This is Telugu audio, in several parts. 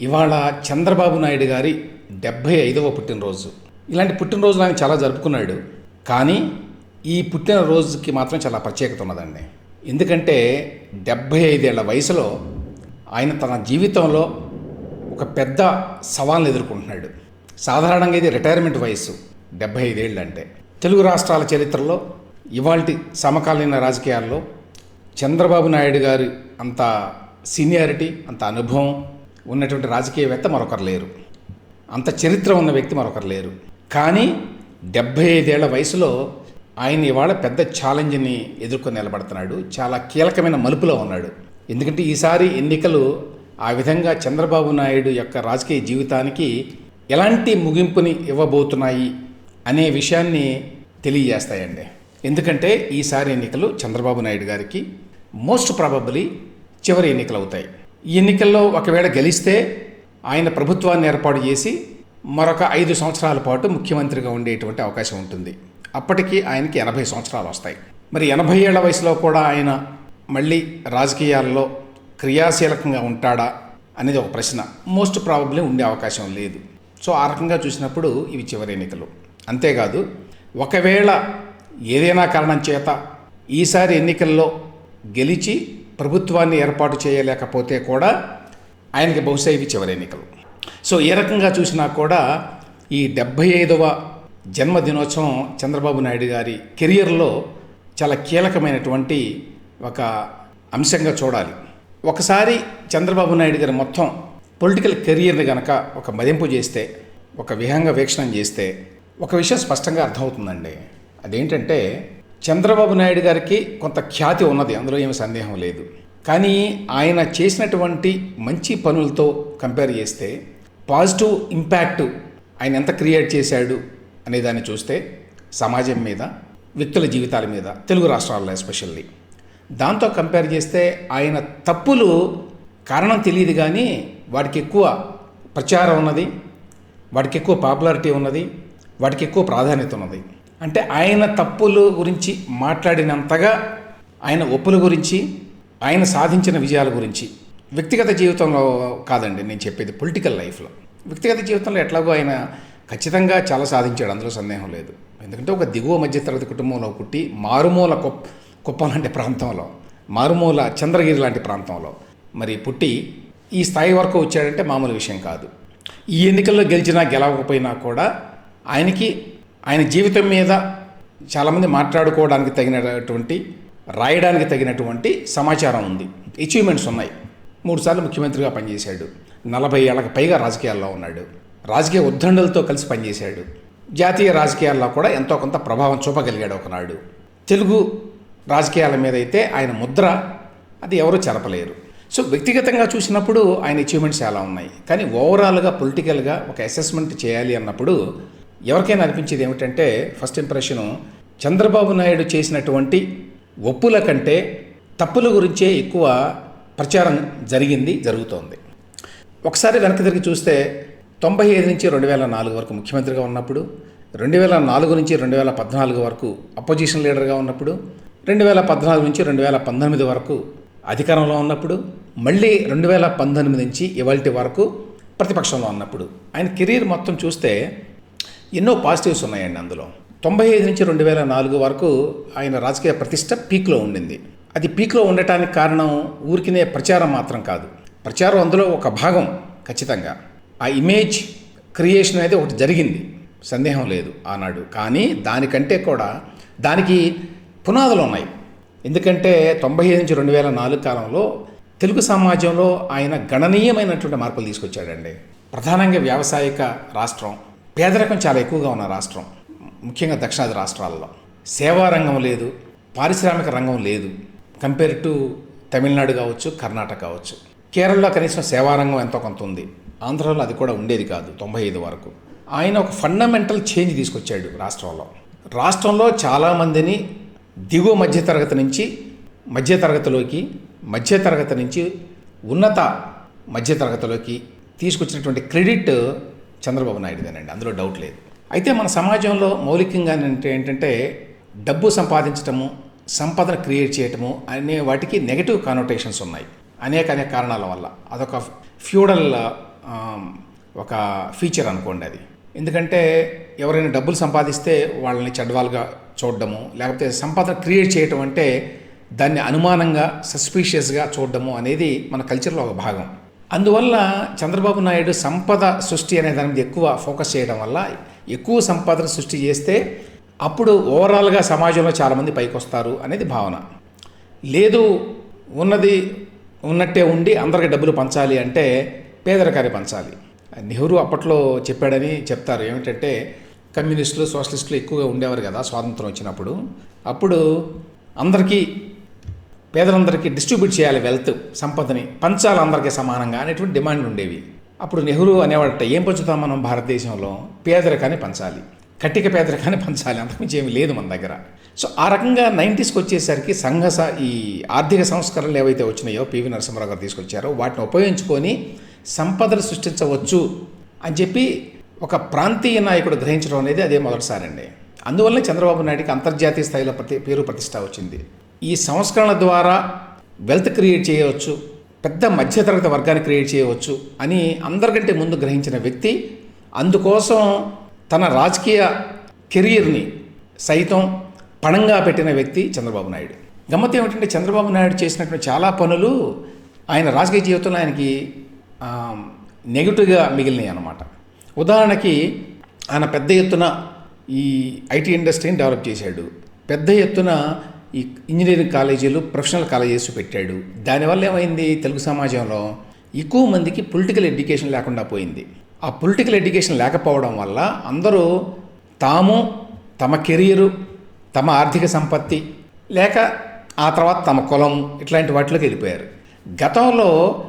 ఇవాళ చంద్రబాబు నాయుడు గారి డెబ్భై ఐదవ పుట్టినరోజు. ఇలాంటి పుట్టినరోజు ఆయన చాలా జరుపుకున్నాడు. కానీ ఈ పుట్టినరోజుకి మాత్రం చాలా ప్రత్యేకత ఉన్నదండి. ఎందుకంటే డెబ్భై ఐదేళ్ళ వయసులో ఆయన తన జీవితంలో ఒక పెద్ద సవాల్ని ఎదుర్కొంటున్నాడు. సాధారణంగా ఇది రిటైర్మెంట్ వయసు డెబ్భై ఐదేళ్ళు అంటే. తెలుగు రాష్ట్రాల చరిత్రలో ఇవాల్టి సమకాలీన రాజకీయాల్లో చంద్రబాబు నాయుడు గారి అంత సీనియారిటీ అంత అనుభవం ఉన్నటువంటి రాజకీయవేత్త మరొకరు లేరు. అంత చరిత్ర ఉన్న వ్యక్తి మరొకరు లేరు. కానీ డెబ్భై ఐదేళ్ళ వయసులో ఆయన ఇవాళ పెద్ద ఛాలెంజ్ని ఎదుర్కొని నిలబడుతున్నాడు. చాలా కీలకమైన మలుపులో ఉన్నాడు. ఎందుకంటే ఈసారి ఎన్నికలు ఆ విధంగా చంద్రబాబు నాయుడు యొక్క రాజకీయ జీవితానికి ఎలాంటి ముగింపుని ఇవ్వబోతున్నాయి అనే విషయాన్ని తెలియజేస్తాయండి. ఎందుకంటే ఈసారి ఎన్నికలు చంద్రబాబు నాయుడు గారికి మోస్ట్ ప్రాబబ్లీ చివరి ఎన్నికలు అవుతాయి. ఎన్నికల్లో ఒకవేళ గెలిస్తే ఆయన ప్రభుత్వాన్ని ఏర్పాటు చేసి మరొక ఐదు సంవత్సరాల పాటు ముఖ్యమంత్రిగా ఉండేటువంటి అవకాశం ఉంటుంది. అప్పటికి ఆయనకి ఎనభై సంవత్సరాలు వస్తాయి. మరి ఎనభై ఏళ్ళ వయసులో కూడా ఆయన మళ్ళీ రాజకీయాల్లో క్రియాశీలకంగా ఉంటాడా అనేది ఒక ప్రశ్న. మోస్ట్ ప్రాబబ్లీ ఉండే అవకాశం లేదు. సో ఆ రకంగా చూసినప్పుడు ఇవి చివరి ఎన్నికలు. అంతేకాదు ఒకవేళ ఏదైనా కారణం చేత ఈసారి ఎన్నికల్లో గెలిచి ప్రభుత్వాన్ని ఏర్పాటు చేయలేకపోతే కూడా ఆయనకి బహుశా ఇవి చివరి ఎన్నికలు. సో ఏ రకంగా చూసినా కూడా ఈ డెబ్భై ఐదవ జన్మదినోత్సవం చంద్రబాబు నాయుడు గారి కెరియర్లో చాలా కీలకమైనటువంటి ఒక అంశంగా చూడాలి. ఒకసారి చంద్రబాబు నాయుడు గారి మొత్తం పొలిటికల్ కెరియర్ని గనక ఒక మదింపు చేస్తే ఒక విహంగ వీక్షణం చేస్తే ఒక విషయం స్పష్టంగా అర్థమవుతుందండి. అదేంటంటే చంద్రబాబు నాయుడు గారికి కొంత ఖ్యాతి ఉన్నది అందులో ఏమి సందేహం లేదు. కానీ ఆయన చేసినటువంటి మంచి పనులతో కంపేర్ చేస్తే పాజిటివ్ ఇంపాక్ట్ ఆయన ఎంత క్రియేట్ చేశాడు అనే దాన్ని చూస్తే సమాజం మీద వ్యక్తుల జీవితాల మీద తెలుగు రాష్ట్రాల్లో ఎస్పెషల్లీ దాంతో కంపేర్ చేస్తే ఆయన తప్పులు కారణం తెలియదు కానీ వాడికి ఎక్కువ ప్రచారం ఉన్నది వాడికి ఎక్కువ పాపులారిటీ ఉన్నది వాటికి ఎక్కువ ప్రాధాన్యత ఉన్నది. అంటే ఆయన తప్పుల గురించి మాట్లాడినంతగా ఆయన ఒప్పుల గురించి ఆయన సాధించిన విజయాల గురించి. వ్యక్తిగత జీవితంలో కాదండి నేను చెప్పేది పొలిటికల్ లైఫ్లో వ్యక్తిగత జీవితంలో ఎట్లాగో ఆయన ఖచ్చితంగా చాలా సాధించాడు అందులో సందేహం లేదు. ఎందుకంటే ఒక దిగువ మధ్యతరగతి కుటుంబంలో పుట్టి మారుమూల కుప్ప కుప్పం లాంటి ప్రాంతంలో మారుమూల చంద్రగిరి లాంటి ప్రాంతంలో మరి పుట్టి ఈ స్థాయి వరకు వచ్చాడంటే మామూలు విషయం కాదు. ఈ ఎన్నికల్లో గెలిచినా గెలవకపోయినా కూడా ఆయనకి ఆయన జీవితం మీద చాలామంది మాట్లాడుకోవడానికి తగినటువంటి రాయడానికి తగినటువంటి సమాచారం ఉంది. అచీవ్మెంట్స్ ఉన్నాయి. మూడుసార్లు ముఖ్యమంత్రిగా పనిచేశాడు. నలభై ఏళ్ళకి పైగా రాజకీయాల్లో ఉన్నాడు. రాజకీయ ఉద్దండలతో కలిసి పనిచేశాడు. జాతీయ రాజకీయాల్లో కూడా ఎంతో కొంత ప్రభావం చూపగలిగాడు ఒకనాడు. తెలుగు రాజకీయాల మీద అయితే ఆయన ముద్ర అది ఎవరూ చెరపలేరు. సో వ్యక్తిగతంగా చూసినప్పుడు ఆయన అచీవ్మెంట్స్ చాలా ఉన్నాయి. కానీ ఓవరాల్గా పొలిటికల్గా ఒక అసెస్మెంట్ చేయాలి అన్నప్పుడు ఎవరికైనా అనిపించేది ఏమిటంటే ఫస్ట్ ఇంప్రెషను చంద్రబాబు నాయుడు చేసినటువంటి ఒప్పుల కంటే తప్పుల గురించే ఎక్కువ ప్రచారం జరిగింది జరుగుతోంది. ఒకసారి వెనక్కి తిరిగి చూస్తే తొంభై ఐదు నుంచి రెండు వేల నాలుగు వరకు ముఖ్యమంత్రిగా ఉన్నప్పుడు రెండు వేల నాలుగు నుంచి రెండు వేల పద్నాలుగు వరకు అపోజిషన్ లీడర్గా ఉన్నప్పుడు రెండు వేల పద్నాలుగు నుంచి రెండు వేల పంతొమ్మిది వరకు అధికారంలో ఉన్నప్పుడు మళ్ళీ రెండు వేల పంతొమ్మిది నుంచి ఇవాళ వరకు ప్రతిపక్షంలో ఉన్నప్పుడు. ఆయన కెరీర్ మొత్తం చూస్తే ఎన్నో పాజిటివ్స్ ఉన్నాయండి అందులో. తొంభై ఐదు నుంచి రెండు వేల నాలుగు వరకు ఆయన రాజకీయ ప్రతిష్ట పీక్లో ఉండింది. అది పీక్లో ఉండటానికి కారణం ఊరికినే ప్రచారం మాత్రం కాదు. ప్రచారం అందులో ఒక భాగం ఖచ్చితంగా. ఆ ఇమేజ్ క్రియేషన్ అనేది ఒకటి జరిగింది. సందేహం లేదు ఆనాడు. కానీ దానికంటే కూడా దానికి పునాదులు ఉన్నాయి. ఎందుకంటే తొంభై ఐదు నుంచి రెండు వేల నాలుగు కాలంలో తెలుగు సమాజంలో ఆయన గణనీయమైనటువంటి మార్పులు తీసుకొచ్చాడండి. ప్రధానంగా వ్యావసాయిక రాష్ట్రం పేదరికం చాలా ఎక్కువగా ఉన్న రాష్ట్రం. ముఖ్యంగా దక్షిణాది రాష్ట్రాల్లో. సేవా రంగం లేదు పారిశ్రామిక రంగం లేదు. కంపేర్ టు తమిళనాడు కావచ్చు కర్ణాటక కావచ్చు. కేరళలో కనీసం సేవారంగం ఎంతో కొంత ఉంది. ఆంధ్రాలో అది కూడా ఉండేది కాదు తొంభై ఐదు వరకు. ఆయన ఒక ఫండమెంటల్ చేంజ్ తీసుకొచ్చాడు రాష్ట్రంలో. రాష్ట్రంలో చాలామందిని దిగువ మధ్యతరగతి నుంచి మధ్యతరగతిలోకి మధ్యతరగతి నుంచి ఉన్నత మధ్యతరగతిలోకి తీసుకొచ్చినటువంటి క్రెడిట్ చంద్రబాబు నాయుడుదేనండి అందులో డౌట్ లేదు. అయితే మన సమాజంలో మౌలికంగా అంటే ఏంటంటే డబ్బు సంపాదించటము సంపదను క్రియేట్ చేయటము అనే వాటికి నెగటివ్ కానోటేషన్స్ ఉన్నాయి. అనేక అనేక కారణాల వల్ల. అదొక ఫ్యూడల్ ఒక ఫీచర్ అనుకోండి అది. ఎందుకంటే ఎవరైనా డబ్బులు సంపాదిస్తే వాళ్ళని చెడ్వాలుగా చూడడము లేకపోతే సంపదన క్రియేట్ చేయటం అంటే దాన్ని అనుమానంగా సస్పీషియస్గా చూడడము అనేది మన కల్చర్లో ఒక భాగం. అందువల్ల చంద్రబాబు నాయుడు సంపద సృష్టి అనే దాని మీద ఎక్కువ ఫోకస్ చేయడం వల్ల ఎక్కువ సంపదను సృష్టి చేస్తే అప్పుడు ఓవరాల్గా సమాజంలో చాలామంది పైకి వస్తారు అనేది భావన. లేదు ఉన్నది ఉన్నట్టే ఉండి అందరికి డబ్బులు పంచాలి అంటే పేదరికాన్ని పంచాలి. నెహ్రూ అప్పట్లో చెప్పాడని చెప్తారు. ఏమిటంటే కమ్యూనిస్టులు సోషలిస్టులు ఎక్కువగా ఉండేవారు కదా స్వాతంత్రం వచ్చినప్పుడు. అప్పుడు అందరికీ పేదలందరికీ డిస్ట్రిబ్యూట్ చేయాలి వెల్త్ సంపదని పంచాలి అందరికీ సమానంగా అనేటువంటి డిమాండ్ ఉండేవి. అప్పుడు నెహ్రూ అనేవాడట ఏం పంచుతాం మనం భారతదేశంలో? పేదరికాన్ని పంచాలి. కట్టిక పేదరికాన్ని పంచాలి. అంతకుమించి ఏమి లేదు మన దగ్గర. సో ఆ రకంగా నైంటీస్కి వచ్చేసరికి సంఘ ఈ ఆర్థిక సంస్కరణలు ఏవైతే వచ్చినాయో పివి నరసింహరావు గారు తీసుకొచ్చారో వాటిని ఉపయోగించుకొని సంపదలు సృష్టించవచ్చు అని చెప్పి ఒక ప్రాంతీయ నాయకుడు గ్రహించడం అనేది అదే మొదటిసారండి. అందువల్లనే చంద్రబాబు నాయుడికి అంతర్జాతీయ స్థాయిలో ప్రతి పేరు ప్రతిష్ట వచ్చింది. ఈ సంస్కరణ ద్వారా వెల్త్ క్రియేట్ చేయవచ్చు పెద్ద మధ్యతరగతి వర్గాన్ని క్రియేట్ చేయవచ్చు అని అందరికంటే ముందు గ్రహించిన వ్యక్తి అందుకోసం తన రాజకీయ కెరీర్ని సైతం పణంగా పెట్టిన వ్యక్తి చంద్రబాబు నాయుడు. గమ్మత్ ఏమిటంటే చంద్రబాబు నాయుడు చేసినటువంటి చాలా పనులు ఆయన రాజకీయ జీవితంలో ఆయనకి నెగిటివ్గా మిగిలినాయి అన్నమాట. ఉదాహరణకి ఆయన పెద్ద ఎత్తున ఈ ఐటీ ఇండస్ట్రీని డెవలప్ చేశాడు. పెద్ద ఎత్తున ఈ ఇంజనీరింగ్ కాలేజీలు ప్రొఫెషనల్ కాలేజెస్ పెట్టాడు. దానివల్ల ఏమైంది? తెలుగు సమాజంలో ఎక్కువ మందికి పొలిటికల్ ఎడ్యుకేషన్ లేకుండా పోయింది. ఆ పొలిటికల్ ఎడ్యుకేషన్ లేకపోవడం వల్ల అందరూ తాము తమ కెరీరు తమ ఆర్థిక సంపత్తి లేక ఆ తర్వాత తమ కులం ఇట్లాంటి వాటిలోకి వెళ్ళిపోయారు. గతంలో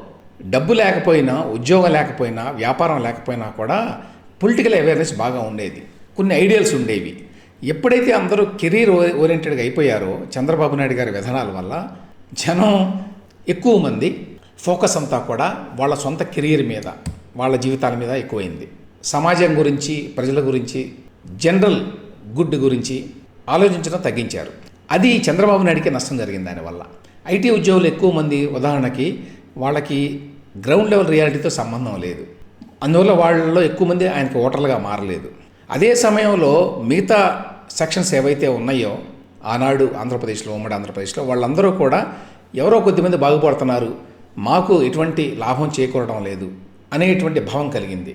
డబ్బు లేకపోయినా ఉద్యోగం లేకపోయినా వ్యాపారం లేకపోయినా కూడా పొలిటికల్ అవేర్నెస్ బాగా ఉండేది. కొన్ని ఐడియల్స్ ఉండేవి. ఎప్పుడైతే అందరూ కెరీర్ ఓరియంటెడ్గా అయిపోయారో చంద్రబాబు నాయుడు గారి విధానాల వల్ల జనం ఎక్కువ మంది ఫోకస్ అంతా కూడా వాళ్ళ సొంత కెరీర్ మీద వాళ్ళ జీవితాల మీద ఎక్కువైంది. సమాజం గురించి ప్రజల గురించి జనరల్ గుడ్ గురించి ఆలోచించడం తగ్గించారు. అది చంద్రబాబు నాయుడికి నష్టం జరిగింది దానివల్ల ఐటీ ఉద్యోగులు ఎక్కువ మంది ఉదాహరణకి వాళ్ళకి గ్రౌండ్ లెవెల్ రియాలిటీతో సంబంధం లేదు. అందువల్ల వాళ్ళలో ఎక్కువ మంది ఆయనకు ఓటర్లుగా మారలేదు. అదే సమయంలో మిగతా సెక్షన్స్ ఏవైతే ఉన్నాయో ఆనాడు ఆంధ్రప్రదేశ్లో ఉమ్మడి ఆంధ్రప్రదేశ్లో వాళ్ళందరూ కూడా ఎవరో కొద్దిమంది బాగుపడుతున్నారు మాకు ఎటువంటి లాభం చేకూరడం లేదు అనేటువంటి భావం కలిగింది.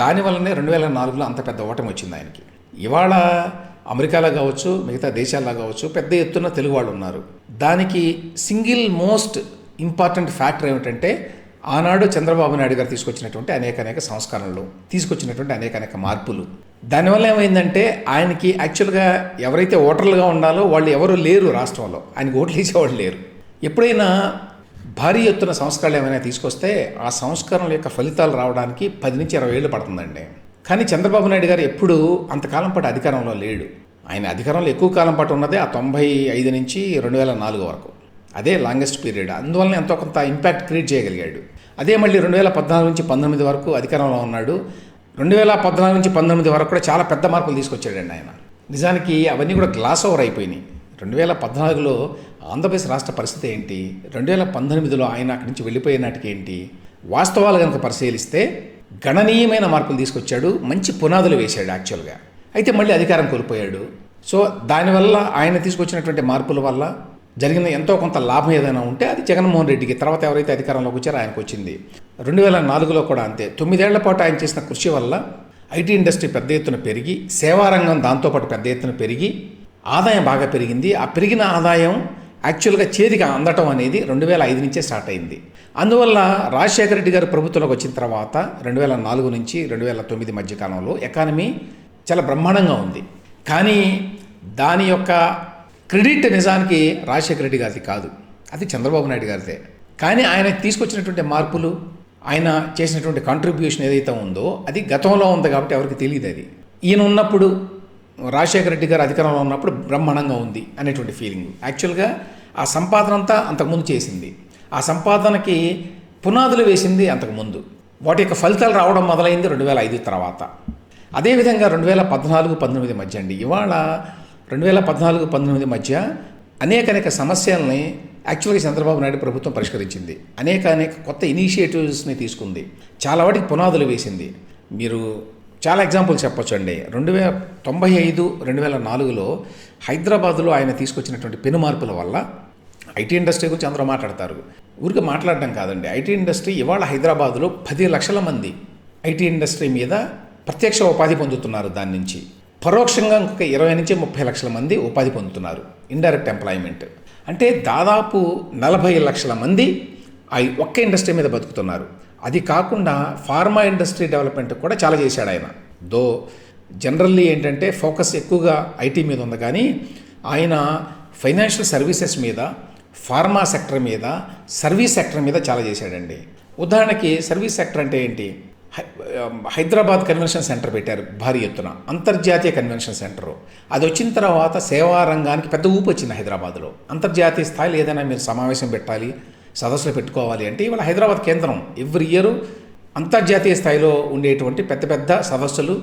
దానివల్లనే రెండు వేల నాలుగులో అంత పెద్ద ఓటమి వచ్చింది ఆయనకి. ఇవాళ అమెరికాలో కావచ్చు మిగతా దేశాల్లో కావచ్చు పెద్ద ఎత్తున తెలుగు వాళ్ళు ఉన్నారు. దానికి సింగిల్ మోస్ట్ ఇంపార్టెంట్ ఫ్యాక్టర్ ఏమిటంటే ఆనాడు చంద్రబాబు నాయుడు గారు తీసుకొచ్చినటువంటి అనేక అనేక సంస్కరణలు తీసుకొచ్చినటువంటి అనేక అనేక మార్పులు. దానివల్ల ఏమైందంటే ఆయనకి యాక్చువల్గా ఎవరైతే ఓటర్లుగా ఉండాలో వాళ్ళు ఎవరు లేరు రాష్ట్రంలో. ఆయనకి ఓట్లు వేసేవాళ్ళు లేరు. ఎప్పుడైనా భారీ ఎత్తున సంస్కరణలు ఏమైనా తీసుకొస్తే ఆ సంస్కరణల యొక్క ఫలితాలు రావడానికి పది నుంచి ఇరవై ఏళ్ళు పడుతుందండి. కానీ చంద్రబాబు నాయుడు గారు ఎప్పుడూ అంతకాలం పాటు అధికారంలో లేడు. ఆయన అధికారంలో ఎక్కువ కాలం పాటు ఉన్నదే ఆ తొంభై ఐదు నుంచి రెండు వేల నాలుగు వరకు. అదే లాంగెస్ట్ పీరియడ్. అందువల్ల ఎంతో కొంత ఇంపాక్ట్ క్రియేట్ చేయగలిగాడు. అదే మళ్ళీ రెండు వేల పద్నాలుగు నుంచి పంతొమ్మిది వరకు అధికారంలో ఉన్నాడు. రెండు వేల పద్నాలుగు నుంచి పంతొమ్మిది వరకు కూడా చాలా పెద్ద మార్పులు తీసుకొచ్చాడండి ఆయన. నిజానికి అవన్నీ కూడా గ్లాస్ ఓవర్ అయిపోయినాయి. రెండు వేల పద్నాలుగులో ఆంధ్రప్రదేశ్ రాష్ట్ర పరిస్థితి ఏంటి? రెండు వేల పంతొమ్మిదిలో ఆయన అక్కడి నుంచి వెళ్ళిపోయే నాటికి ఏంటి? వాస్తవాలు కనుక పరిశీలిస్తే గణనీయమైన మార్పులు తీసుకొచ్చాడు. మంచి పునాదులు వేశాడు యాక్చువల్గా. అయితే మళ్ళీ అధికారం కోల్పోయాడు. సో దానివల్ల ఆయన తీసుకొచ్చినటువంటి మార్పుల వల్ల జరిగిన ఎంతో కొంత లాభం ఏదైనా ఉంటే అది జగన్మోహన్ రెడ్డికి తర్వాత ఎవరైతే అధికారంలోకి వచ్చారో ఆయనకు వచ్చింది. రెండు వేల నాలుగులో కూడా అంతే. తొమ్మిదేళ్ళ పాటు ఆయన చేసిన కృషి వల్ల ఐటీ ఇండస్ట్రీ పెద్ద ఎత్తున పెరిగి సేవారంగం దాంతోపాటు పెద్ద ఎత్తున పెరిగి ఆదాయం బాగా పెరిగింది. ఆ పెరిగిన ఆదాయం యాక్చువల్గా చేతికి అందటం అనేది రెండు వేల ఐదు నుంచే స్టార్ట్ అయింది. అందువల్ల రాజశేఖర రెడ్డి గారు ప్రభుత్వంలోకి వచ్చిన తర్వాత రెండు వేల నాలుగు నుంచి రెండు వేల తొమ్మిది మధ్య కాలంలో ఎకానమీ చాలా బ్రహ్మాండంగా ఉంది. కానీ దాని యొక్క క్రెడిట్ నిజానికి రాజశేఖర రెడ్డి గారిది కాదు. అది చంద్రబాబు నాయుడు గారిదే. కానీ ఆయన తీసుకొచ్చినటువంటి మార్పులు ఆయన చేసినటువంటి కాంట్రిబ్యూషన్ ఏదైతే ఉందో అది గతంలో ఉంది కాబట్టి ఎవరికి తెలియదు అది. ఈయన ఉన్నప్పుడు రాజశేఖర రెడ్డి గారు అధికారంలో ఉన్నప్పుడు బ్రహ్మాండంగా ఉంది అనేటువంటి ఫీలింగ్ యాక్చువల్గా ఆ సంపాదన అంతా అంతకుముందు చేసింది. ఆ సంపాదనకి పునాదులు వేసింది అంతకుముందు. వాటి యొక్క ఫలితాలు రావడం మొదలైంది రెండు వేల ఐదు తర్వాత. అదేవిధంగా రెండు వేల పద్నాలుగు పంతొమ్మిది మధ్య అండి. ఇవాళ రెండు వేల పద్నాలుగు పంతొమ్మిది మధ్య అనేక అనేక సమస్యల్ని యాక్చువల్గా చంద్రబాబు నాయుడు ప్రభుత్వం పరిష్కరించింది. అనేక అనేక కొత్త ఇనిషియేటివ్స్ని తీసుకుంది. చాలా వాటికి పునాదులు వేసింది. మీరు చాలా ఎగ్జాంపుల్ చెప్పొచ్చండి. రెండు వేల తొంభై ఐదు రెండు వేల నాలుగులో హైదరాబాద్లో ఆయన తీసుకొచ్చినటువంటి పెను మార్పుల వల్ల ఐటీ ఇండస్ట్రీ గురించి అందరూ మాట్లాడతారు. ఊరికి మాట్లాడడం కాదండి. ఐటీ ఇండస్ట్రీ ఇవాళ హైదరాబాద్లో పది లక్షల మంది ఐటీ ఇండస్ట్రీ మీద ప్రత్యక్ష ఉపాధి పొందుతున్నారు దాని నుంచి. పరోక్షంగా ఇంకొక ఇరవై నుంచి ముప్పై లక్షల మంది ఉపాధి పొందుతున్నారు ఇండైరెక్ట్ ఎంప్లాయ్మెంట్ అంటే దాదాపు నలభై లక్షల మంది ఆ ఒక్క ఇండస్ట్రీ మీద బతుకుతున్నారు. అది కాకుండా ఫార్మా ఇండస్ట్రీ డెవలప్మెంట్ కూడా చాలా చేశాడు ఆయన. దో జనరల్లీ ఏంటంటే ఫోకస్ ఎక్కువగా ఐటీ మీద ఉంది కానీ ఆయన ఫైనాన్షియల్ సర్వీసెస్ మీద ఫార్మా సెక్టర్ మీద సర్వీస్ సెక్టర్ మీద చాలా చేశాడండి. ఉదాహరణకి సర్వీస్ సెక్టర్ అంటే ఏంటి? Um, హైదరాబాద్ కన్వెన్షన్ సెంటర్ పెట్టారు భారీ ఎత్తున. అంతర్జాతీయ కన్వెన్షన్ సెంటర్. అది వచ్చిన తర్వాత సేవా రంగానికి పెద్ద ఊపు వచ్చింది హైదరాబాద్లో. అంతర్జాతీయ స్థాయిలో ఏదైనా మీరు సమావేశం పెట్టాలి సదస్సులు పెట్టుకోవాలి అంటే ఇవాళ హైదరాబాద్ కేంద్రం ఎవ్రీ ఇయర్ అంతర్జాతీయ స్థాయిలో ఉండేటువంటి పెద్ద పెద్ద సదస్సులు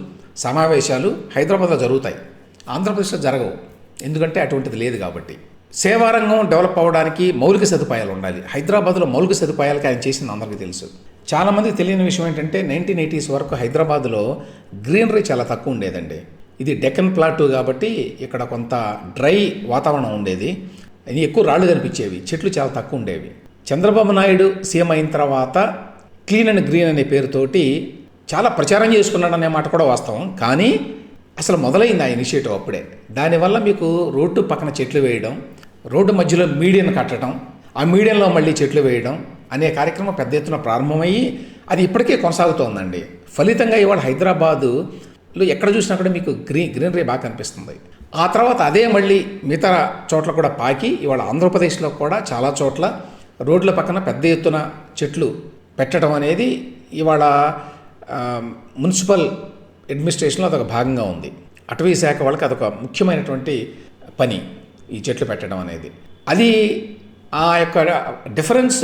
సమావేశాలు హైదరాబాద్లో జరుగుతాయి. ఆంధ్రప్రదేశ్లో జరగవు. ఎందుకంటే అటువంటిది లేదు కాబట్టి. సేవారంగం డెవలప్ అవ్వడానికి మౌలిక సదుపాయాలు ఉండాలి. హైదరాబాద్లో మౌలిక సదుపాయాలకి ఆయన చేసింది అందరికీ తెలుసు. చాలామందికి తెలియని విషయం ఏంటంటే నైన్టీన్ ఎయిటీస్ వరకు హైదరాబాద్లో గ్రీనరీ చాలా తక్కువ ఉండేదండి. ఇది డెక్కన్ ప్లాటు కాబట్టి ఇక్కడ కొంత డ్రై వాతావరణం ఉండేది. ఇది ఎక్కువ రాళ్ళు కనిపించేవి. చెట్లు చాలా తక్కువ ఉండేవి. చంద్రబాబు నాయుడు సీఎం అయిన తర్వాత క్లీన్ అండ్ గ్రీన్ అనే పేరుతోటి చాలా ప్రచారం చేసుకున్నాడు అనే మాట కూడా వాస్తవం. కానీ అసలు మొదలైంది ఆ ఇనిషియేటివ్ అప్పుడే. దానివల్ల మీకు రోడ్డు పక్కన చెట్లు వేయడం రోడ్డు మధ్యలో మీడియన్ కట్టడం ఆ మీడియంలో మళ్ళీ చెట్లు వేయడం అనే కార్యక్రమం పెద్ద ఎత్తున ప్రారంభమయ్యి అది ఇప్పటికే కొనసాగుతోందండి. ఫలితంగా ఇవాళ హైదరాబాదులో ఎక్కడ చూసినా కూడా మీకు గ్రీన్ గ్రీనరీ బాగా కనిపిస్తుంది. ఆ తర్వాత అదే మళ్ళీ మిగతా చోట్ల కూడా పాకి ఇవాళ ఆంధ్రప్రదేశ్లో కూడా చాలా చోట్ల రోడ్ల పక్కన పెద్ద ఎత్తున చెట్లు పెట్టడం అనేది ఇవాళ మున్సిపల్ అడ్మినిస్ట్రేషన్లో అదొక భాగంగా ఉంది. అటవీ శాఖ వాళ్ళకి అదొక ముఖ్యమైనటువంటి పని ఈ చెట్లు పెట్టడం అనేది. అది ఆ యొక్క డిఫరెన్స్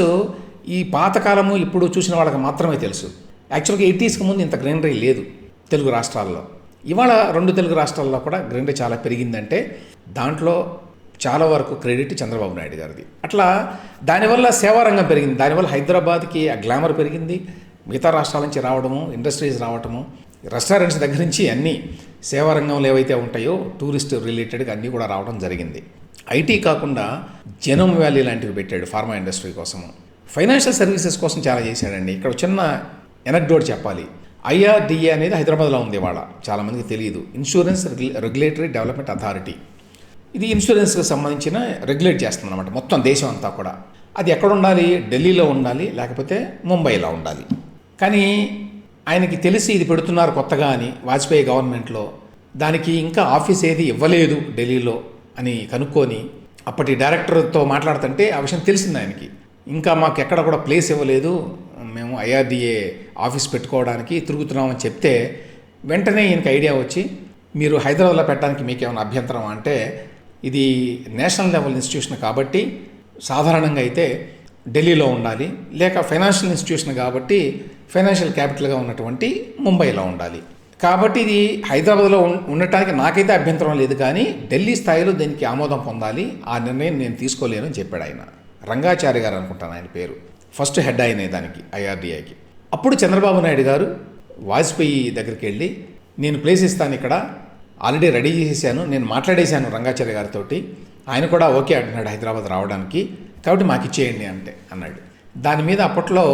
ఈ పాతకాలము ఇప్పుడు చూసిన వాళ్ళకి మాత్రమే తెలుసు. యాక్చువల్గా ఎయిటీస్కి ముందు ఇంత గ్రీనరీ లేదు తెలుగు రాష్ట్రాల్లో. ఇవాళ రెండు తెలుగు రాష్ట్రాల్లో కూడా గ్రీనరీ చాలా పెరిగిందంటే దాంట్లో చాలా వరకు క్రెడిట్ చంద్రబాబు నాయుడు గారిది. అట్లా దానివల్ల సేవారంగం పెరిగింది. దానివల్ల హైదరాబాద్కి ఆ గ్లామర్ పెరిగింది. మిగతా రాష్ట్రాల నుంచి రావడము ఇండస్ట్రీస్ రావడము రెస్టారెంట్స్ దగ్గర నుంచి అన్నీ సేవారంగంలో ఏవైతే ఉంటాయో టూరిస్ట్ రిలేటెడ్గా అన్నీ కూడా రావడం జరిగింది. ఐటీ కాకుండా జనం వ్యాలీ లాంటివి పెట్టాడు ఫార్మా ఇండస్ట్రీ కోసము. ఫైనాన్షియల్ సర్వీసెస్ కోసం చాలా చేశాడండి. ఇక్కడ చిన్న ఎనక్డోట్ చెప్పాలి. ఐఆర్డిఏ అనేది హైదరాబాద్లో ఉంది ఇవాళ. చాలామందికి తెలియదు. ఇన్సూరెన్స్ రెగ్యులేటరీ డెవలప్మెంట్ అథారిటీ ఇది ఇన్సూరెన్స్కి సంబంధించిన రెగ్యులేట్ చేస్తుంది అనమాట మొత్తం దేశం అంతా కూడా. అది ఎక్కడ ఉండాలి? ఢిల్లీలో ఉండాలి? లేకపోతే ముంబైలో ఉండాలి. కానీ ఆయనకి తెలిసి ఇది పెడుతున్నారు కొత్తగా అని వాజ్పేయి గవర్నమెంట్లో. దానికి ఇంకా ఆఫీస్ ఏది ఇవ్వలేదు ఢిల్లీలో అని కనుక్కొని అప్పటి డైరెక్టర్తో మాట్లాడుతుంటే ఆ విషయం తెలిసింది ఆయనకి. ఇంకా మాకు ఎక్కడ కూడా ప్లేస్ ఇవ్వలేదు. మేము ఐఆర్డిఏ ఆఫీస్ పెట్టుకోవడానికి తిరుగుతున్నామని చెప్తే వెంటనే ఈయనకి ఐడియా వచ్చి మీరు హైదరాబాద్లో పెట్టడానికి మీకు ఏమైనా అభ్యంతరం అంటే ఇది నేషనల్ లెవెల్ ఇన్స్టిట్యూషన్ కాబట్టి సాధారణంగా అయితే ఢిల్లీలో ఉండాలి లేక ఫైనాన్షియల్ ఇన్స్టిట్యూషన్ కాబట్టి ఫైనాన్షియల్ క్యాపిటల్గా ఉన్నటువంటి ముంబైలో ఉండాలి. కాబట్టి ఇది హైదరాబాద్లో ఉండటానికి నాకైతే అభ్యంతరం లేదు కానీ ఢిల్లీ స్థాయిలో దీనికి ఆమోదం పొందాలి ఆ నిర్ణయం నేను తీసుకోలేను అని చెప్పాడు ఆయన. రంగాచారి గారు అనుకుంటాను ఆయన పేరు. ఫస్ట్ హెడ్ అయిన దానికి ఐఆర్డీఐకి అప్పుడు చంద్రబాబు నాయుడు గారు వాజ్పేయి దగ్గరికి వెళ్ళి నేను ప్లేస్ ఇస్తాను ఇక్కడ ఆల్రెడీ రెడీ చేసేసాను నేను మాట్లాడేశాను రంగాచార్య గారితో ఆయన కూడా ఓకే అంటున్నాడు హైదరాబాద్ రావడానికి కాబట్టి మాకు ఇచ్చేయండి అంటే అన్నాడు. దాని మీద అప్పట్లో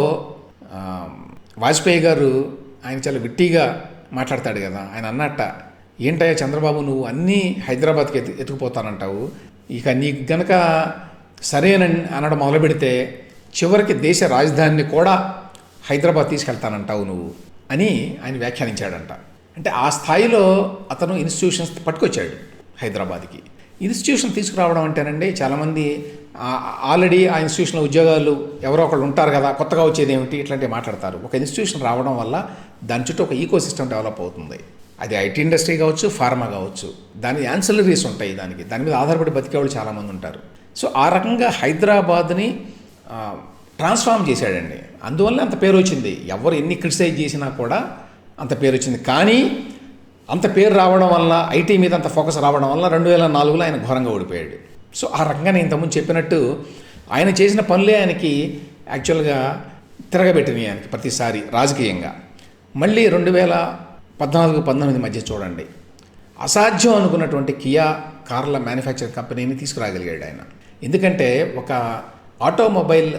వాజ్పేయి గారు ఆయన చాలా విట్టిగా మాట్లాడతాడు కదా ఆయన అన్నట్ట ఏంటయ్యా చంద్రబాబు నువ్వు అన్నీ హైదరాబాద్కి ఎత్తు ఎత్తుకుపోతానంటావు ఇక నీకు గనక సరేనని అనడం మొదలు పెడితే చివరికి దేశ రాజధానిని కూడా హైదరాబాద్ తీసుకెళ్తానంటావు నువ్వు అని ఆయన వ్యాఖ్యానించాడంట. అంటే ఆ స్థాయిలో అతను ఇన్స్టిట్యూషన్స్ పట్టుకొచ్చాడు హైదరాబాద్కి. ఇన్స్టిట్యూషన్ తీసుకురావడం అంటేనండి చాలామంది ఆల్రెడీ ఆ ఇన్స్టిట్యూషన్లో ఉద్యోగాలు ఎవరో ఒకళ్ళు ఉంటారు కదా కొత్తగా వచ్చేది ఏమిటి ఇట్లాంటివి మాట్లాడతారు. ఒక ఇన్స్టిట్యూషన్ రావడం వల్ల దాని చుట్టూ ఒక ఈకో సిస్టమ్ డెవలప్ అవుతుంది. అది ఐటీ ఇండస్ట్రీ కావచ్చు ఫార్మా కావచ్చు. దాని యాన్సలరీస్ ఉంటాయి దానికి. దాని మీద ఆధారపడి బతికేవాళ్ళు చాలామంది ఉంటారు. సో ఆ రకంగా హైదరాబాద్ని ట్రాన్స్ఫామ్ ట్రాన్స్ఫార్మ్ చేశాడండి. అందువల్ల అంత పేరు వచ్చింది. ఎవరు ఎన్ని క్రిటిసైజ్ చేసినా కూడా అంత పేరు వచ్చింది. కానీ అంత పేరు రావడం వల్ల ఐటీ మీద అంత ఫోకస్ రావడం వల్ల రెండు వేల నాలుగులో ఆయన ఘోరంగా ఓడిపోయాడు. సో ఆ రకంగా నేను ఇంతకుముందు చెప్పినట్టు ఆయన చేసిన పనులే ఆయనకి యాక్చువల్గా తిరగబెట్టినాయి ఆయనకి ప్రతిసారి రాజకీయంగా. మళ్ళీ రెండు వేల పద్నాలుగు పంతొమ్మిది మధ్య చూడండి. అసాధ్యం అనుకున్నటువంటి కియా కార్ల మ్యానుఫ్యాక్చర్ కంపెనీని తీసుకురాగలిగాడు ఆయన. ఎందుకంటే ఒక ఆటోమొబైల్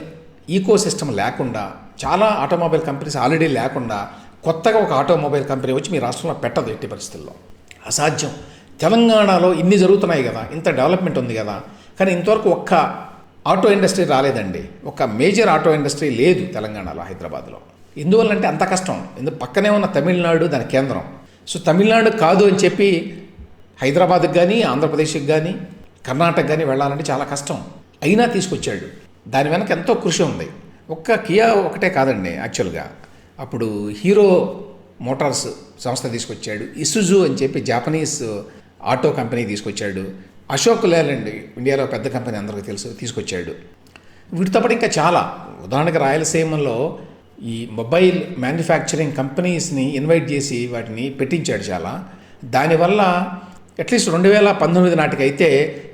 ఈకో సిస్టమ్ లేకుండా చాలా ఆటోమొబైల్ కంపెనీస్ ఆల్రెడీ లేకుండా కొత్తగా ఒక ఆటోమొబైల్ కంపెనీ వచ్చి మీ రాష్ట్రంలో పెట్టదు ఎట్టి పరిస్థితుల్లో. అసాధ్యం. తెలంగాణలో ఇన్ని జరుగుతున్నాయి కదా ఇంత డెవలప్మెంట్ ఉంది కదా కానీ ఇంతవరకు ఒక్క ఆటో ఇండస్ట్రీ రాలేదండి. ఒక మేజర్ ఆటో ఇండస్ట్రీ లేదు తెలంగాణలో హైదరాబాద్లో. ఎందువల్లంటే అంత కష్టం. ఎందుకు పక్కనే ఉన్న తమిళనాడు దాని కేంద్రం. సో తమిళనాడు కాదు అని చెప్పి హైదరాబాద్కి కానీ ఆంధ్రప్రదేశ్కి కానీ కర్ణాటక కానీ వెళ్ళాలంటే చాలా కష్టం. అయినా తీసుకొచ్చాడు. దాని వెనక ఎంతో కృషి ఉంది. ఒక్క కియా ఒకటే కాదండి యాక్చువల్గా. అప్పుడు హీరో మోటార్స్ సంస్థ తీసుకొచ్చాడు. ఇసుజు అని చెప్పి జాపనీస్ ఆటో కంపెనీ తీసుకొచ్చాడు. అశోక్ లేలండి ఇండియాలో పెద్ద కంపెనీ అందరికీ తెలుసు తీసుకొచ్చాడు. వీటితో పాటు ఇంకా చాలా. ఉదాహరణకి రాయలసీమలో ఈ మొబైల్ మ్యానుఫ్యాక్చరింగ్ కంపెనీస్ని ఇన్వైట్ చేసి వాటిని పెట్టించాడు చాలా. దానివల్ల అట్లీస్ట్ రెండు వేల పంతొమ్మిది నాటికైతే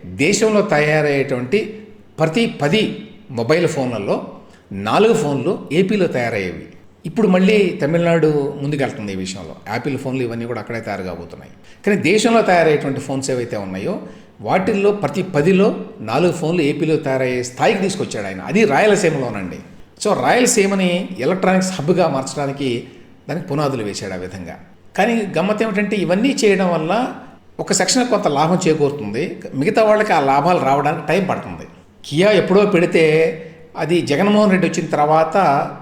దేశంలో తయారయ్యేటువంటి ప్రతి పది మొబైల్ ఫోన్లలో నాలుగు ఫోన్లు ఏపీలో తయారయ్యేవి. ఇప్పుడు మళ్ళీ తమిళనాడు ముందుకెళ్తుంది ఈ విషయంలో. యాపిల్ ఫోన్లు ఇవన్నీ కూడా అక్కడే తయారు కాబోతున్నాయి కానీ దేశంలో తయారయ్యేటువంటి ఫోన్స్ ఏవైతే ఉన్నాయో వాటిల్లో ప్రతి పదిలో నాలుగు ఫోన్లు ఏపీలో తయారయ్యే స్థాయికి తీసుకొచ్చాడు ఆయన. అది రాయలసీమలోనండి. సో రాయలసీమని ఎలక్ట్రానిక్స్ హబ్గా మార్చడానికి దానికి పునాదులు వేశాడు ఆ విధంగా. కానీ గమ్మత్ ఏమిటంటే ఇవన్నీ చేయడం వల్ల ఒక సెక్షన్ కొంత లాభం చేకూరుతుంది. మిగతా వాళ్ళకి ఆ లాభాలు రావడానికి టైం పడుతుంది. కియా ఎప్పుడో పెడితే అది జగన్మోహన్ రెడ్డి వచ్చిన తర్వాత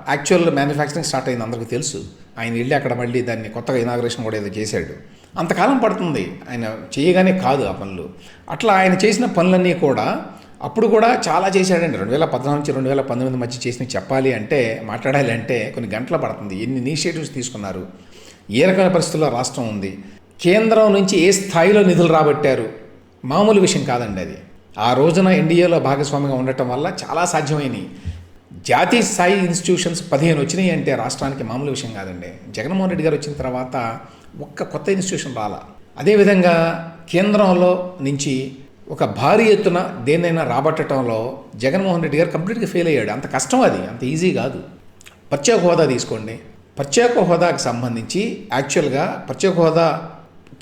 యాక్చువల్ మ్యానుఫ్యాక్చరింగ్ స్టార్ట్ అయింది అందరికీ తెలుసు. ఆయన వెళ్ళి అక్కడ మళ్ళీ దాన్ని కొత్తగా ఇనాగ్రేషన్ కూడా ఏదో చేశాడు. అంతకాలం పడుతుంది. ఆయన చేయగానే కాదు ఆ పనులు. అట్లా ఆయన చేసిన పనులన్నీ కూడా అప్పుడు కూడా చాలా చేశాడండి. రెండు వేల పద్నాలుగు నుంచి రెండు వేల పంతొమ్మిది మధ్య చేసిన చెప్పాలి అంటే మాట్లాడాలి అంటే కొన్ని గంటలు పడుతుంది. ఎన్ని ఇనిషియేటివ్స్ తీసుకున్నారు? ఏ రకమైన పరిస్థితుల్లో రాష్ట్రం ఉంది? కేంద్రం నుంచి ఏ స్థాయిలో నిధులు రాబట్టారు? మామూలు విషయం కాదండి అది. ఆ రోజున ఎన్డీఏలో భాగస్వామిగా ఉండటం వల్ల చాలా సాధ్యమైనవి జాతీయ స్థాయి ఇన్స్టిట్యూషన్స్ పదిహేను వచ్చినాయి అంటే రాష్ట్రానికి మామూలు విషయం కాదండి. జగన్మోహన్ రెడ్డి గారు వచ్చిన తర్వాత ఒక్క కొత్త ఇన్స్టిట్యూషన్ రాలా. అదేవిధంగా కేంద్రంలో నుంచి ఒక భారీ ఎత్తున దేన్నైనా రాబట్టడంలో జగన్మోహన్ రెడ్డి గారు కంప్లీట్గా ఫెయిల్ అయ్యాడు. అంత కష్టం అది. అంత ఈజీ కాదు. ప్రత్యేక హోదా తీసుకోండి. ప్రత్యేక హోదాకు సంబంధించి యాక్చువల్గా ప్రత్యేక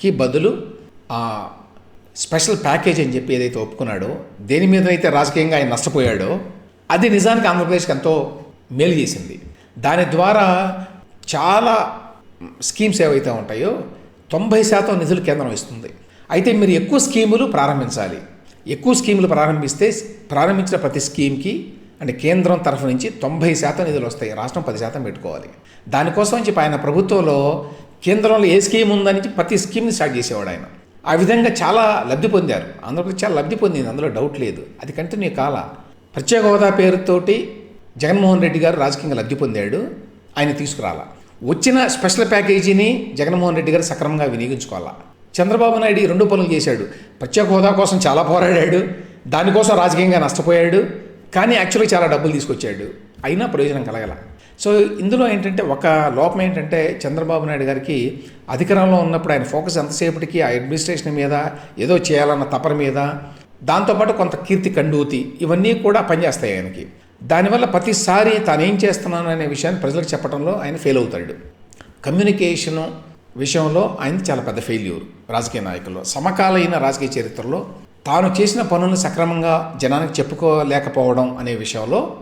కి బదులు ఆ స్పెషల్ ప్యాకేజ్ అని చెప్పి ఏదైతే ఒప్పుకున్నాడో దేని మీద అయితే రాజకీయంగా ఆయన నష్టపోయాడో అది నిజానికి ఆంధ్రప్రదేశ్కి ఎంతో మేలు చేసింది. దాని ద్వారా చాలా స్కీమ్స్ ఏవైతే ఉంటాయో తొంభై శాతం నిధులు కేంద్రం ఇస్తుంది. అయితే మీరు ఎక్కువ స్కీములు ప్రారంభించాలి. ఎక్కువ స్కీములు ప్రారంభిస్తే ప్రారంభించిన ప్రతి స్కీమ్కి అంటే కేంద్రం తరఫు నుంచి తొంభై శాతం నిధులు వస్తాయి. రాష్ట్రం పది శాతం పెట్టుకోవాలి. దానికోసం చెప్పి ఆయన ప్రభుత్వంలో కేంద్రంలో ఏ స్కీమ్ ఉందని ప్రతి స్కీమ్ని స్టార్ట్ చేసేవాడు ఆయన. ఆ విధంగా చాలా లబ్ధి పొందారు. ఆంధ్రప్రదేశ్ చాలా లబ్ధి పొందింది. అందులో డౌట్ లేదు. అది కంటిన్యూ కాల. ప్రత్యేక హోదా పేరుతోటి జగన్మోహన్ రెడ్డి గారు రాజకీయంగా లబ్ధి పొందాడు. ఆయన తీసుకురాలా. వచ్చిన స్పెషల్ ప్యాకేజీని జగన్మోహన్ రెడ్డి గారు సక్రమంగా వినియోగించుకోవాలా. చంద్రబాబు నాయుడు రెండు పనులు చేశాడు. ప్రత్యేక హోదా కోసం చాలా పోరాడాడు. దానికోసం రాజకీయంగా నష్టపోయాడు. కానీ యాక్చువల్గా చాలా డబ్బులు తీసుకొచ్చాడు. అయినా ప్రయోజనం కలగల. సో ఇందులో ఏంటంటే ఒక లోపం ఏంటంటే చంద్రబాబు నాయుడు గారికి అధికారంలో ఉన్నప్పుడు ఆయన ఫోకస్ ఎంతసేపటికి ఆ అడ్మినిస్ట్రేషన్ మీద ఏదో చేయాలన్న తపన మీద దాంతోపాటు కొంత కీర్తి కండూతి ఇవన్నీ కూడా పనిచేస్తాయి ఆయనకి. దానివల్ల ప్రతిసారి తాను ఏం చేస్తున్నాను అనే విషయాన్ని ప్రజలకు చెప్పడంలో ఆయన ఫెయిల్ అవుతాడు. కమ్యూనికేషను విషయంలో ఆయన చాలా పెద్ద ఫెయిల్యూర్ రాజకీయ నాయకుల్లో. సమకాలీన రాజకీయ చరిత్రలో తాను చేసిన పనులను సక్రమంగా జనానికి చెప్పుకోలేకపోవడం అనే విషయంలో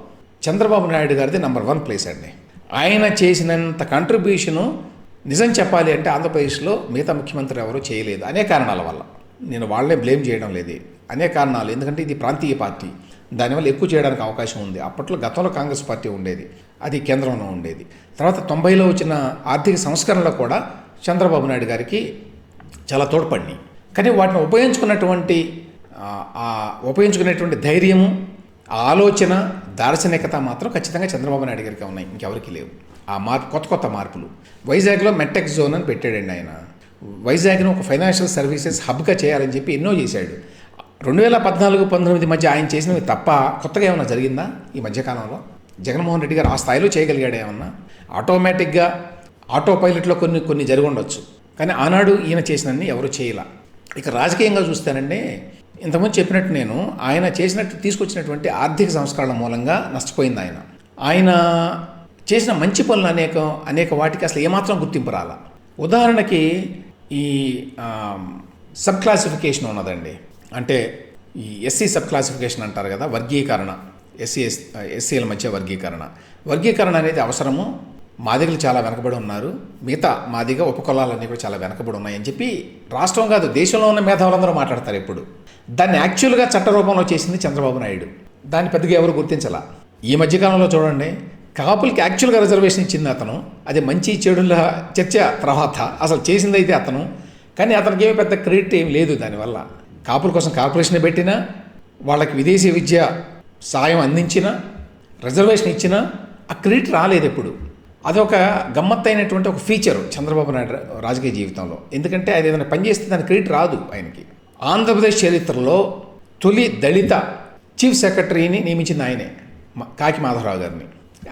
చంద్రబాబు నాయుడు గారిది నెంబర్ వన్ ప్లేస్ అండి. ఆయన చేసినంత కంట్రిబ్యూషను నిజం చెప్పాలి అంటే ఆంధ్రప్రదేశ్లో మిగతా ముఖ్యమంత్రి ఎవరూ చేయలేదు. అనే కారణాల వల్ల. నేను వాళ్ళే బ్లేమ్ చేయడం లేదు. అనే కారణాలు. ఎందుకంటే ఇది ప్రాంతీయ పార్టీ. దానివల్ల ఎక్కువ చేయడానికి అవకాశం ఉంది. అప్పట్లో గతంలో కాంగ్రెస్ పార్టీ ఉండేది. అది కేంద్రంలో ఉండేది. తర్వాత తొంభైలో వచ్చిన ఆర్థిక సంస్కరణలో కూడా చంద్రబాబు నాయుడు గారికి చాలా తోడ్పడినాయి. కానీ వాటిని ఉపయోగించుకున్నటువంటి ఉపయోగించుకునేటువంటి ధైర్యము ఆలోచన దార్శనికత మాత్రం ఖచ్చితంగా చంద్రబాబు నాయుడు గారికి ఉన్నాయి. ఇంకెవరికి లేవు. ఆ మార్పు కొత్త కొత్త మార్పులు. వైజాగ్లో మెట్టెక్ జోన్ అని పెట్టాడండి ఆయన. వైజాగ్ను ఒక ఫైనాన్షియల్ సర్వీసెస్ హబ్గా చేయాలని చెప్పి ఎన్నో చేశాడు. రెండు వేల పద్నాలుగు పంతొమ్మిది మధ్య ఆయన చేసినవి తప్ప కొత్తగా ఏమైనా జరిగిందా ఈ మధ్యకాలంలో? జగన్మోహన్ రెడ్డి గారు ఆ స్థాయిలో చేయగలిగాడు ఏమన్నా? ఆటోమేటిక్గా ఆటో పైలట్లో కొన్ని కొన్ని జరిగి ఉండొచ్చు కానీ ఆనాడు ఈయన చేసినన్ని ఎవరు చేయలా. ఇక రాజకీయంగా చూస్తానంటే ఇంతకుముందు చెప్పినట్టు నేను ఆయన చేసినట్టు తీసుకొచ్చినటువంటి ఆర్థిక సంస్కరణ మూలంగా నష్టపోయింది ఆయన. ఆయన చేసిన మంచి పనులు అనేక అనేక వాటికి అసలు ఏమాత్రం గుర్తింపు రాల. ఉదాహరణకి ఈ సబ్ క్లాసిఫికేషన్ ఉన్నదండి. అంటే ఈ ఎస్సీ సబ్ క్లాసిఫికేషన్ అంటారు కదా వర్గీకరణ. ఎస్సీ ఎస్ ఎస్సీల మధ్య వర్గీకరణ. వర్గీకరణ అనేది అవసరము. మాదిగలు చాలా వెనకబడి ఉన్నారు. మిగతా మాదిగ ఉపకులాలన్నీ కూడా చాలా వెనకబడి ఉన్నాయని చెప్పి రాష్ట్రం కాదు దేశంలో ఉన్న మేధావులందరూ మాట్లాడతారు ఇప్పుడు దాన్ని యాక్చువల్గా చట్ట రూపంలో చేసింది చంద్రబాబు నాయుడు. దాన్ని పెద్దగా ఎవరు గుర్తించాల? ఈ మధ్యకాలంలో చూడండి కాపులకి యాక్చువల్గా రిజర్వేషన్ ఇచ్చింది అతను. అది మంచి చెడుల చర్చ తర్వాత అసలు చేసిందైతే అతను. కానీ అతనికి ఏమి పెద్ద క్రెడిట్ ఏమి లేదు దానివల్ల. కాపుల కోసం కార్పొరేషన్ పెట్టినా వాళ్ళకి విదేశీ విద్య సాయం అందించినా రిజర్వేషన్ ఇచ్చినా ఆ క్రెడిట్ రాలేదు ఎప్పుడు. అదొక గమ్మత్తైనటువంటి ఒక ఫీచర్ చంద్రబాబు నాయుడు రాజకీయ జీవితంలో. ఎందుకంటే అది ఏదైనా పనిచేస్తే దాని క్రెడిట్ రాదు ఆయనకి. ఆంధ్రప్రదేశ్ చరిత్రలో తొలి దళిత చీఫ్ సెక్రటరీని నియమించింది ఆయనే కాకి మాధవరావు గారిని.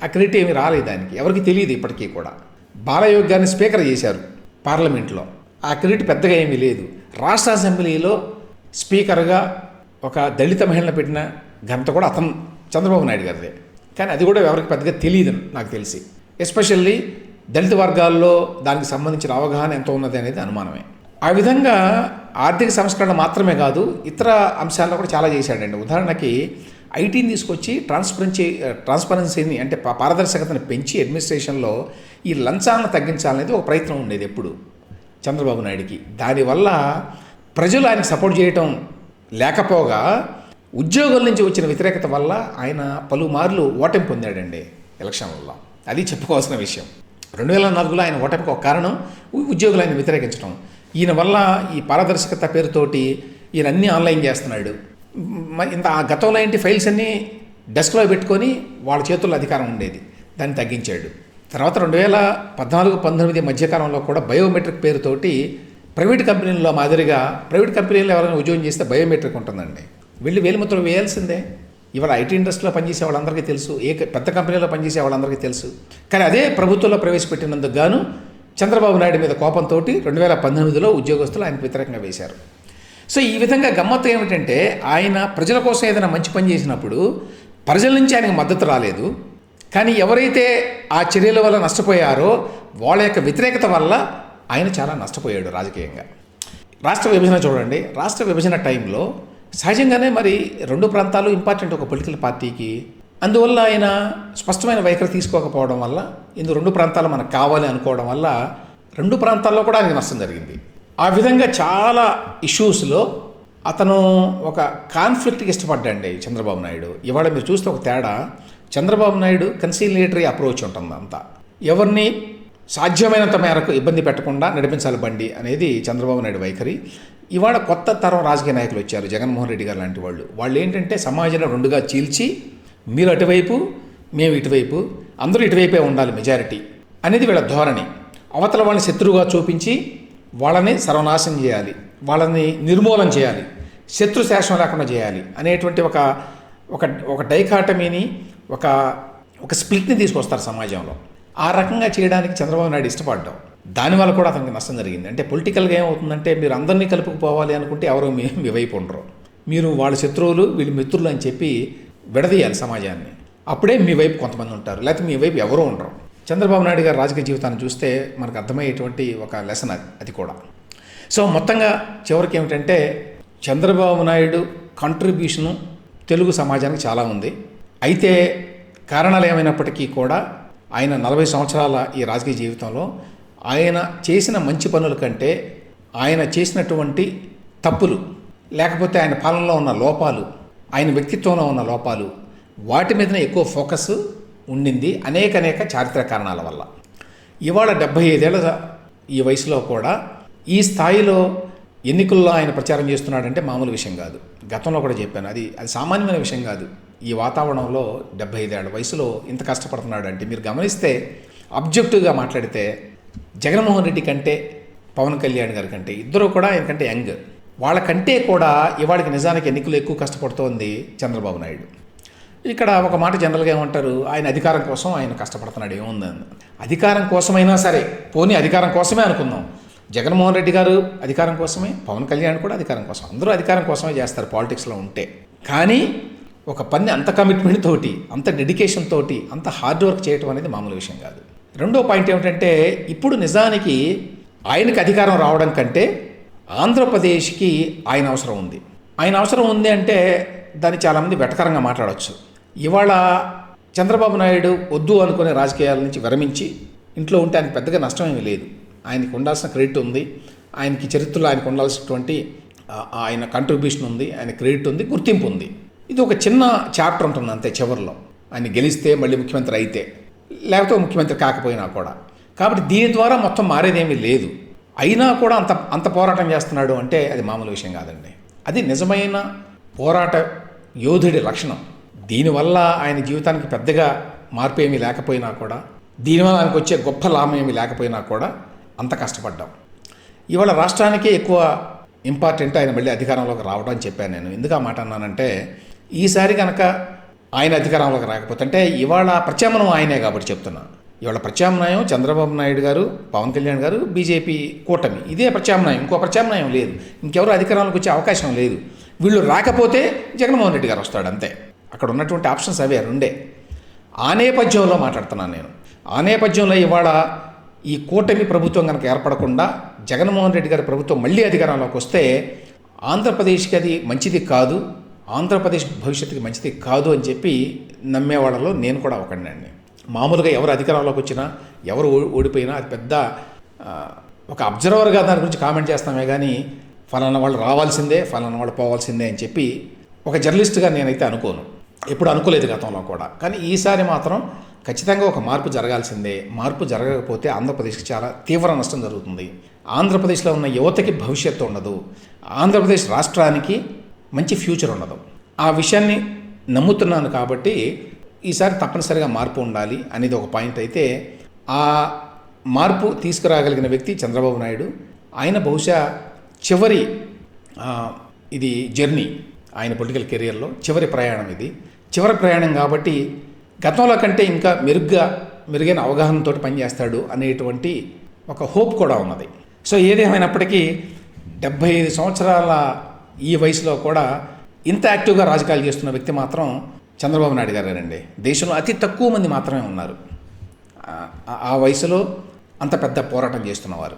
ఆ క్రెడిట్ ఏమి రాలేదు దానికి ఎవరికి తెలియదు ఇప్పటికీ కూడా. బాలయోగ్ గారిని స్పీకర్ చేశారు పార్లమెంట్లో. ఆ క్రెడిట్ పెద్దగా ఏమీ లేదు. రాష్ట్ర అసెంబ్లీలో స్పీకర్గా ఒక దళిత మహిళను పెట్టిన ఘనత కూడా అతను చంద్రబాబు నాయుడు గారిదే. కానీ అది కూడా ఎవరికి పెద్దగా తెలియదు నాకు తెలిసి. ఎస్పెషల్లీ దళిత వర్గాల్లో దానికి సంబంధించిన అవగాహన ఎంత ఉన్నది అనేది అనుమానమే. ఆ విధంగా ఆర్థిక సంస్కరణ మాత్రమే కాదు ఇతర అంశాల్లో కూడా చాలా చేశాడండి. ఉదాహరణకి ఐటీని తీసుకొచ్చి ట్రాన్స్పరెన్సీ ట్రాన్స్పరెన్సీని అంటే పారదర్శకతను పెంచి అడ్మినిస్ట్రేషన్లో ఈ లంచాలను తగ్గించాలనేది ఒక ప్రయత్నం ఉండేది ఎప్పుడు చంద్రబాబు నాయుడికి. దానివల్ల ప్రజలు ఆయనకు సపోర్ట్ చేయటం లేకపోగా ఉద్యోగుల నుంచి వచ్చిన వ్యతిరేకత వల్ల ఆయన పలుమార్లు ఓటమి పొందాడండి ఎలక్షన్లలో. అది చెప్పుకోవాల్సిన విషయం. రెండు వేల నాలుగులో ఆయన ఓటమికి ఒక కారణం ఉద్యోగులు ఆయన వ్యతిరేకించడం ఈయన వల్ల ఈ పారదర్శకత పేరుతోటి ఈయన అన్నీ ఆన్లైన్ చేస్తున్నాడు. ఇంత ఆ గతంలో ఏంటి ఫైల్స్ అన్నీ డెస్క్లో పెట్టుకొని వాళ్ళ చేతుల్లో అధికారం ఉండేది. దాన్ని తగ్గించాడు. తర్వాత రెండు వేల పద్నాలుగు పంతొమ్మిది మధ్యకాలంలో కూడా బయోమెట్రిక్ పేరుతోటి ప్రైవేట్ కంపెనీల్లో మాదిరిగా ప్రైవేట్ కంపెనీల్లో ఎవరైనా ఉద్యోగం చేస్తే బయోమెట్రిక్ ఉంటుందండి. వెళ్ళి వేలిముద్ర వేయాల్సిందే. ఇవాళ ఐటీ ఇండస్ట్రీలో పనిచేసే వాళ్ళందరికీ తెలుసు ఏ పెద్ద కంపెనీలో పనిచేసే వాళ్ళందరికీ తెలుసు. కానీ అదే ప్రభుత్వంలో ప్రవేశపెట్టినందుకు గాను చంద్రబాబు నాయుడు మీద కోపంతో రెండు వేల పంతొమ్మిదిలో ఉద్యోగస్తులు ఆయనకు వ్యతిరేకంగా వేశారు. సో ఈ విధంగా గమ్మత్తు ఏమిటంటే ఆయన ప్రజల కోసం ఏదైనా మంచి పని చేసినప్పుడు ప్రజల నుంచి ఆయనకు మద్దతు రాలేదు. కానీ ఎవరైతే ఆ చర్యల వల్ల నష్టపోయారో వాళ్ళ యొక్క వ్యతిరేకత వల్ల ఆయన చాలా నష్టపోయాడు రాజకీయంగా. రాష్ట్ర విభజన చూడండి. రాష్ట్ర విభజన టైంలో సహజంగానే మరి రెండు ప్రాంతాలు ఇంపార్టెంట్ ఒక పొలిటికల్ పార్టీకి అందువల్ల ఆయన స్పష్టమైన వైఖరి తీసుకోకపోవడం వల్ల ఇందు రెండు ప్రాంతాలు మనకు కావాలి అనుకోవడం వల్ల రెండు ప్రాంతాల్లో కూడా ఆయనకి నష్టం జరిగింది. ఆ విధంగా చాలా ఇష్యూస్లో అతను ఒక కాన్ఫ్లిక్ట్కి ఇష్టపడ్డాండి చంద్రబాబు నాయుడు. ఇవాళ మీరు చూస్తే ఒక తేడా చంద్రబాబు నాయుడు కన్సీలియేటరీ అప్రోచ్ ఉంటుంది అంతా ఎవరిని సాధ్యమైనంత మేరకు ఇబ్బంది పెట్టకుండా నడిపించాలి బండి అనేది చంద్రబాబు నాయుడు వైఖరి. ఇవాళ కొత్త తరం రాజకీయ నాయకులు వచ్చారు జగన్మోహన్ రెడ్డి గారు లాంటి వాళ్ళు. వాళ్ళు ఏంటంటే సమాజంలో రెండుగా చీల్చి మీరు అటువైపు మేము ఇటువైపు అందరూ ఇటువైపే ఉండాలి మెజారిటీ అనేది వీళ్ళ ధోరణి. అవతల వాళ్ళని శత్రువుగా చూపించి వాళ్ళని సర్వనాశనం చేయాలి వాళ్ళని నిర్మూలన చేయాలి శత్రు శాసనం లేకుండా చేయాలి అనేటువంటి ఒక ఒక ఒక డైకాటమీని ఒక ఒక స్ప్లిట్ని తీసుకొస్తారు సమాజంలో. ఆ రకంగా చేయడానికి చంద్రబాబు నాయుడు ఇష్టపడ్డాం. దానివల్ల కూడా అతనికి నష్టం జరిగింది. అంటే పొలిటికల్గా ఏమవుతుందంటే మీరు అందరినీ కలుపుకుపోవాలి అనుకుంటే ఎవరో మీ మీ వైపు ఉండరు. మీరు వాళ్ళ శత్రువులు వీళ్ళు మిత్రులు అని చెప్పి విడదీయాలి సమాజాన్ని. అప్పుడే మీ వైపు కొంతమంది ఉంటారు. లేకపోతే మీ వైపు ఎవరూ ఉండరు. చంద్రబాబు నాయుడు గారి రాజకీయ జీవితాన్ని చూస్తే మనకు అర్థమయ్యేటువంటి ఒక లెసన్ అది అది కూడా. సో మొత్తంగా చివరికి ఏమిటంటే చంద్రబాబు నాయుడు కంట్రిబ్యూషను తెలుగు సమాజానికి చాలా ఉంది. అయితే కారణాలు ఏమైనప్పటికీ కూడా ఆయన నలభై సంవత్సరాల ఈ రాజకీయ జీవితంలో ఆయన చేసిన మంచి పనుల కంటే ఆయన చేసినటువంటి తప్పులు లేకపోతే ఆయన పాలనలో ఉన్న లోపాలు ఆయన వ్యక్తిత్వంలో ఉన్న లోపాలు వాటి మీదనే ఎక్కువ ఫోకస్ ఉండింది అనేక అనేక చారిత్రక కారణాల వల్ల. ఇవాళ డెబ్భై ఐదేళ్ళ ఈ వయసులో కూడా ఈ స్థాయిలో ఎన్నికల్లో ఆయన ప్రచారం చేస్తున్నాడంటే మామూలు విషయం కాదు. గతంలో కూడా చెప్పాను అది అది సామాన్యమైన విషయం కాదు. ఈ వాతావరణంలో డెబ్బై ఐదేళ్ళ వయసులో ఇంత కష్టపడుతున్నాడు అంటే మీరు గమనిస్తే అబ్జెక్టివ్గా మాట్లాడితే జగన్మోహన్ రెడ్డి కంటే పవన్ కళ్యాణ్ గారి కంటే ఇద్దరు కూడా ఆయన కంటే యంగ్. వాళ్ళకంటే కూడా ఇవాళకి నిజానికి ఎన్నికలు ఎక్కువ కష్టపడుతోంది చంద్రబాబు నాయుడు. ఇక్కడ ఒక మాట జనరల్గా ఏమంటారు? ఆయన అధికారం కోసం ఆయన కష్టపడుతున్నాడు ఏముందని అధికారం కోసమైనా సరే పోనీ అధికారం కోసమే అనుకుందాం. జగన్మోహన్ రెడ్డి గారు అధికారం కోసమే పవన్ కళ్యాణ్ కూడా అధికారం కోసం అందరూ అధికారం కోసమే చేస్తారు పాలిటిక్స్లో ఉంటే. కానీ ఒక పని అంత కమిట్మెంట్ తోటి అంత డెడికేషన్ తోటి అంత హార్డ్ వర్క్ చేయటం అనేది మామూలు విషయం కాదు. రెండో పాయింట్ ఏమిటంటే ఇప్పుడు నిజానికి ఆయనకి అధికారం రావడం కంటే ఆంధ్రప్రదేశ్కి ఆయన అవసరం ఉంది. ఆయన అవసరం ఉంది అంటే దాన్ని చాలామంది వెటకరంగా మాట్లాడవచ్చు ఇవాళ చంద్రబాబు నాయుడు వద్దు అనుకునే రాజకీయాల నుంచి విరమించి ఇంట్లో ఉంటే ఆయనకు పెద్దగా నష్టం లేదు. ఆయనకి ఉండాల్సిన క్రెడిట్ ఉంది. ఆయనకి చరిత్రలో ఆయనకు ఉండాల్సినటువంటి ఆయన కంట్రిబ్యూషన్ ఉంది. ఆయన క్రెడిట్ ఉంది. గుర్తింపు ఉంది. ఇది ఒక చిన్న చాప్టర్ ఉంటుంది అంతే చివరిలో. ఆయన గెలిస్తే మళ్ళీ ముఖ్యమంత్రి అయితే. లేకపోతే ముఖ్యమంత్రి కాకపోయినా కూడా. కాబట్టి దీని ద్వారా మొత్తం మారేదేమీ లేదు. అయినా కూడా అంత అంత పోరాటం చేస్తున్నాడు అంటే అది మామూలు విషయం కాదండి. అది నిజమైన పోరాట యోధుడి లక్షణం. దీనివల్ల ఆయన జీవితానికి పెద్దగా మార్పు ఏమీ లేకపోయినా కూడా దీనివల్ల ఆయనకు వచ్చే గొప్ప లాభం ఏమీ లేకపోయినా కూడా అంత కష్టపడ్డాం. ఇవాళ రాష్ట్రానికే ఎక్కువ ఇంపార్టెంట్ ఆయన మళ్ళీ అధికారంలోకి రావడం అని చెప్పాను నేను. ఎందుకు ఆ మాట అన్నానంటే ఈసారి కనుక ఆయన అధికారంలోకి రాకపోతే అంటే ఇవాళ ప్రత్యామ్నం ఆయనే కాబట్టి చెప్తున్నా. ఇవాళ ప్రత్యామ్నాయం చంద్రబాబు నాయుడు గారు పవన్ కళ్యాణ్ గారు బీజేపీ కూటమి. ఇదే ప్రత్యామ్నాయం. ఇంకో ప్రత్యామ్నాయం లేదు. ఇంకెవరు అధికారంలోకి వచ్చే అవకాశం లేదు. వీళ్ళు రాకపోతే జగన్మోహన్ రెడ్డి గారు వస్తాడు అంతే. అక్కడ ఉన్నటువంటి ఆప్షన్స్ అవే రెండే. ఆ నేపథ్యంలో మాట్లాడుతున్నాను నేను. ఆ నేపథ్యంలో ఇవాళ ఈ కూటమి ప్రభుత్వం కనుక ఏర్పడకుండా జగన్మోహన్ రెడ్డి గారి ప్రభుత్వం మళ్ళీ అధికారంలోకి వస్తే ఆంధ్రప్రదేశ్కి అది మంచిది కాదు ఆంధ్రప్రదేశ్ భవిష్యత్తుకి మంచిది కాదు అని చెప్పి నమ్మేవాళ్ళలో నేను కూడా ఒకడినండి మామూలుగా ఎవరు అధికారంలోకి వచ్చినా ఎవరు ఓ- ఓడిపోయినా అది పెద్ద ఒక అబ్జర్వర్గా దాని గురించి కామెంట్ చేస్తామే కానీ ఫలానా వాళ్ళు రావాల్సిందే ఫలానా వాళ్ళు పోవాల్సిందే అని చెప్పి ఒక జర్నలిస్ట్గా నేనైతే అనుకోను. ఎప్పుడు అనుకోలేదు గతంలో కూడా. కానీ ఈసారి మాత్రం ఖచ్చితంగా ఒక మార్పు జరగాల్సిందే. మార్పు జరగకపోతే ఆంధ్రప్రదేశ్కి చాలా తీవ్ర నష్టం జరుగుతుంది. ఆంధ్రప్రదేశ్లో ఉన్న యువతకి భవిష్యత్తు ఉండదు. ఆంధ్రప్రదేశ్ రాష్ట్రానికి మంచి ఫ్యూచర్ ఉండదు. ఆ విషయాన్ని నమ్ముతున్నాను కాబట్టి ఈసారి తప్పనిసరిగా మార్పు ఉండాలి అనేది ఒక పాయింట్ అయితే ఆ మార్పు తీసుకురాగలిగిన వ్యక్తి చంద్రబాబు నాయుడు. ఆయన బహుశా చివరి ఇది జర్నీ ఆయన పొలిటికల్ కెరియర్లో చివరి ప్రయాణం ఇది. చివరి ప్రయాణం కాబట్టి గతంలో కంటే ఇంకా మెరుగ్గా మెరుగైన అవగాహనతో పనిచేస్తాడు అనేటువంటి ఒక హోప్ కూడా ఉన్నది. సో ఏదేమైనప్పటికీ డెబ్భై ఐదు సంవత్సరాల ఈ వయసులో కూడా ఇంత యాక్టివ్గా రాజకీయాలు చేస్తున్న వ్యక్తి మాత్రం చంద్రబాబు నాయుడు గారేనండి. దేశంలో అతి తక్కువ మంది మాత్రమే ఉన్నారు. ఆ- వయసులో అంత పెద్ద పోరాటం చేస్తున్నవారు.